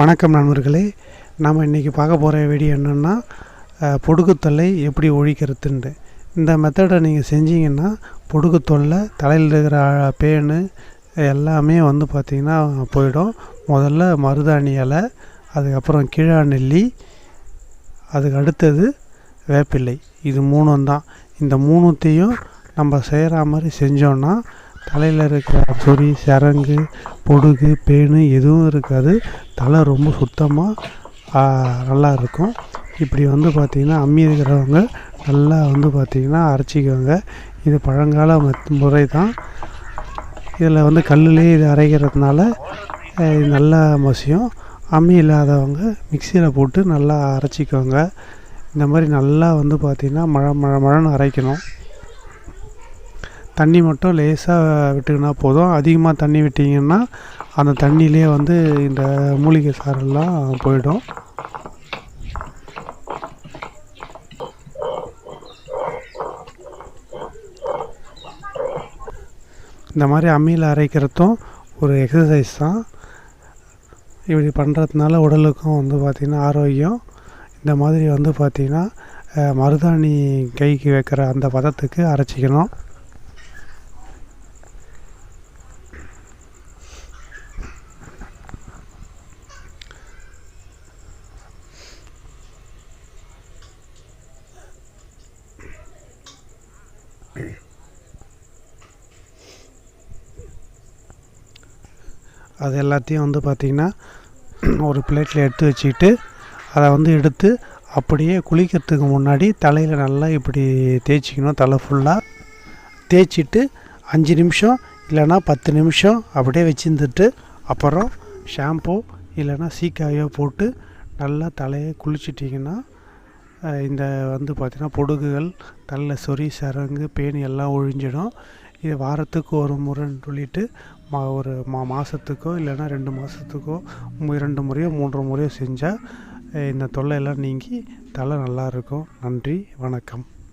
வணக்கம் நண்பர்களே நாம் இன்றைக்கி பார்க்க போகிற வீடியோ என்னென்னா பொடுக்குத்தொல்லை எப்படி ஒழிக்கிறதுன்ட்டு. இந்த மெத்தடை நீங்கள் செஞ்சீங்கன்னா பொடுக்குத்தொல்லை தலையில் இருக்கிற பேனு எல்லாமே வந்து பார்த்திங்கன்னா போயிடும். முதல்ல மருதாணி இலை அதுக்கப்புறம் கீழா நெல்லி அதுக்கு அடுத்தது வேப்பிலை இது மூணும் தான். இந்த மூணுத்தையும் நம்ம செய்கிற மாதிரி செஞ்சோன்னா தலையில் இருக்கிற சொறி சரங்கு பொடுகு பேனு எதுவும் இருக்காது. தலை ரொம்ப சுத்தமாக நல்லா இருக்கும். இப்படி வந்து பார்த்திங்கன்னா அம்மி இருக்கிறவங்க நல்லா வந்து பார்த்திங்கன்னா அரைச்சிக்குவாங்க. இது பழங்கால முறை தான் இதில் வந்து கல்லுலேயே இது அரைக்கிறதுனால இது நல்லா மசியும். அம்மி இல்லாதவங்க மிக்சியில் போட்டு நல்லா அரைச்சிக்குவாங்க. இந்த மாதிரி நல்லா வந்து பார்த்திங்கன்னா மழை மழை மழைன்னு அரைக்கணும். தண்ணி மட்டும் லேசாக விட்டுக்கினா போதும். அதிகமாக தண்ணி விட்டிங்கன்னா அந்த தண்ணியிலே வந்து இந்த மூலிகை சாரெல்லாம் போயிடும். இந்த மாதிரி அம்மியில் அரைக்கிறதும் ஒரு எக்ஸசைஸ் தான். இப்படி பண்ணுறதுனால உடலுக்கும் வந்து பார்த்திங்கன்னா ஆரோக்கியம். இந்த மாதிரி வந்து பார்த்திங்கன்னா மருதாணி கைக்கு வைக்கிற அந்த பதத்துக்கு அரைச்சிக்கணும். அது எல்லாத்தையும் வந்து பார்த்திங்கன்னா ஒரு பிளேட்டில் எடுத்து வச்சுக்கிட்டு அதை வந்து எடுத்து அப்படியே குளிக்கிறதுக்கு முன்னாடி தலையில் நல்லா இப்படி தேய்ச்சிக்கணும் தலை ஃபுல்லாக தேய்ச்சிட்டு அஞ்சு நிமிஷம் இல்லைன்னா பத்து நிமிஷம் அப்படியே வச்சுருந்துட்டு அப்புறம் ஷாம்பு இல்லைன்னா சீக்காயோ போட்டு நல்லா தலையை குளிச்சிட்டிங்கன்னா இந்த வந்து பார்த்திங்கன்னா பொடுகுகள் தலை சொறி சரங்கு பேன் எல்லாம் ஒழிஞ்சிடும். இது வாரத்துக்கு ஒரு முறைன்னு சொல்லிட்டு மா ஒரு மா மாதத்துக்கோ இல்லைன்னா ரெண்டு மாதத்துக்கோ இரண்டு முறையோ மூன்று முறையோ செஞ்சால் இந்த தொல்லையெல்லாம் நீங்கி தலை நல்லா இருக்கும். நன்றி வணக்கம்.